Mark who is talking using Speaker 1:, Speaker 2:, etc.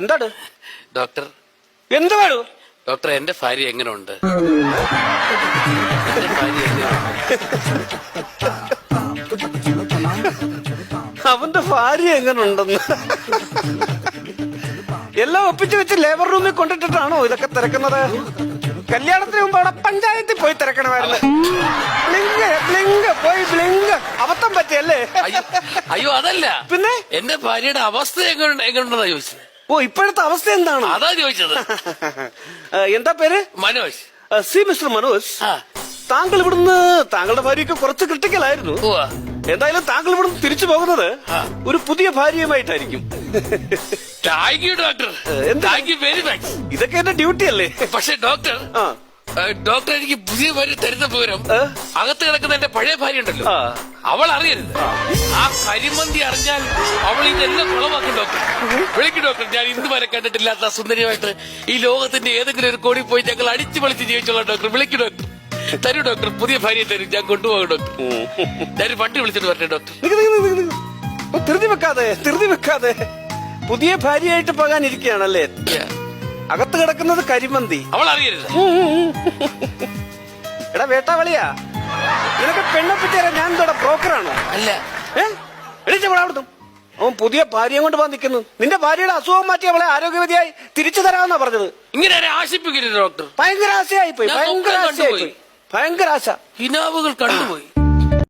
Speaker 1: എന്താണ്?
Speaker 2: ഡോക്ടർ.
Speaker 1: എന്ത് വേണു
Speaker 2: ഡോക്ടർ എന്റെ ഭാര്യ എങ്ങനെയുണ്ട് എന്റെ ഭാര്യ എങ്ങനെയുണ്ട്
Speaker 1: അവന്റെ ഭാര്യ എങ്ങനെ ഉണ്ടെന്ന് എല്ലാം ഒപ്പിച്ചു വെച്ച് ലേബർ റൂമിൽ കൊണ്ടിട്ടിട്ടാണോ ഇതൊക്കെ തിരക്കുന്നത്? കല്യാണത്തിന് മുമ്പ് അവിടെ പഞ്ചായത്തിൽ പോയി തിരക്കണമായിരുന്നു. ബ്ലിങ്ക് ബ്ലിങ്ക് പോയി ബ്ലിങ്ക് അബദ്ധം പറ്റിയല്ലേ?
Speaker 2: അയ്യോ അയ്യോ അതല്ല.
Speaker 1: പിന്നെ?
Speaker 2: എന്റെ ഭാര്യയുടെ അവസ്ഥ എങ്ങനെ എങ്ങനെയുണ്ടെന്നാ ചോദിച്ചത്?
Speaker 1: ഓ ഇപ്പോഴത്തെ അവസ്ഥ എന്താണ്?
Speaker 2: അതാ ചോദിച്ചത്.
Speaker 1: എന്താ പേര്?
Speaker 2: മനോജ്.
Speaker 1: സി മിസ്റ്റർ മനോജ്.
Speaker 2: ആ.
Speaker 1: താങ്കൾ ഇവിടുന്ന് താങ്കളുടെ ഭാര്യയ്ക്ക് കുറച്ച് ക്രിട്ടിക്കലായിരുന്നു
Speaker 2: ഉവ്വ.
Speaker 1: എന്തായാലും താങ്കൾ ഇവിടുന്ന് തിരിച്ചു പോകുന്നത്
Speaker 2: ആ.
Speaker 1: ഒരു പുതിയ ഭാര്യയുമായിട്ടായിരിക്കും.
Speaker 2: താങ്ക് യു ഡോക്ടർ
Speaker 1: എന്ത്?
Speaker 2: താങ്ക് യു വെരി മച്ച്
Speaker 1: ഇതൊക്കെ എന്റെ ഡ്യൂട്ടി അല്ലേ?
Speaker 2: പക്ഷെ ഡോക്ടർ
Speaker 1: ആ.
Speaker 2: ഏ, ഡോക്ടർ എനിക്ക് പുതിയ ഭാര്യ തരുന്ന പോരും
Speaker 1: ഏ?
Speaker 2: അകത്ത് കിടക്കുന്ന എന്റെ പഴയ ഭാര്യ ഉണ്ടല്ലോ.
Speaker 1: ആ.
Speaker 2: അവൾ അറിയരുത്. ആ. കരിമന്തി അറിഞ്ഞാൽ അവൾ ഇതെല്ലാം കുളമാക്കും ഡോക്ടർ വിളിക്കും ഡോക്ടർ ഞാൻ ഇന്ന് വരെ കണ്ടിട്ടില്ലാത്ത സുന്ദരിയായിട്ട് ഈ ലോകത്തിന്റെ ഏതെങ്കിലും ഒരു കോടി പോയി ഞങ്ങൾ അടിച്ചു പൊളിച്ച് ജീവിച്ചോളാം ഡോക്ടർ. വിളിക്കും ഡോക്ടർ. തരൂ ഡോക്ടർ. പുതിയ ഭാര്യ തരും. ഞാൻ കൊണ്ടുപോകും ഡോക്ടർ. ഞാൻ വണ്ടി വിളിച്ചിട്ട് വരട്ടെ ഡോക്ടർ.
Speaker 1: നിക്ക്. വെക്കാതെ തിരുതി വെക്കാതെ. പുതിയ ഭാര്യയായിട്ട് പോകാൻ ഇരിക്കുകയാണല്ലേ അകത്ത് കിടക്കുന്നത് കരിമന്തി.
Speaker 2: അവൾ അറിയരുത്.
Speaker 1: എടാ വേട്ടാവളിയാ. നിനക്ക് പെണ്ണെ പറ്റിയാ ഞാൻ ബ്രോക്കറാണോ
Speaker 2: അല്ല.
Speaker 1: ഏ? അവിടുന്ന്. അവൻ പുതിയ ഭാര്യയും കൊണ്ട് പോകാൻ നിൽക്കുന്നു. നിന്റെ ഭാര്യയുടെ അസുഖം മാറ്റി അവളെ ആരോഗ്യവതിയായി തിരിച്ചു തരാമെന്നാ പറഞ്ഞത്.
Speaker 2: ഇങ്ങനെ ആശിപ്പിക്കരുത് ഡോക്ടർ.
Speaker 1: ഭയങ്കര ആശയായി പോയി ഭയങ്കര ആശയായി പോയി ഭയങ്കര ആശ.
Speaker 2: ഹിനാവുകൾ കണ്ടുപോയി.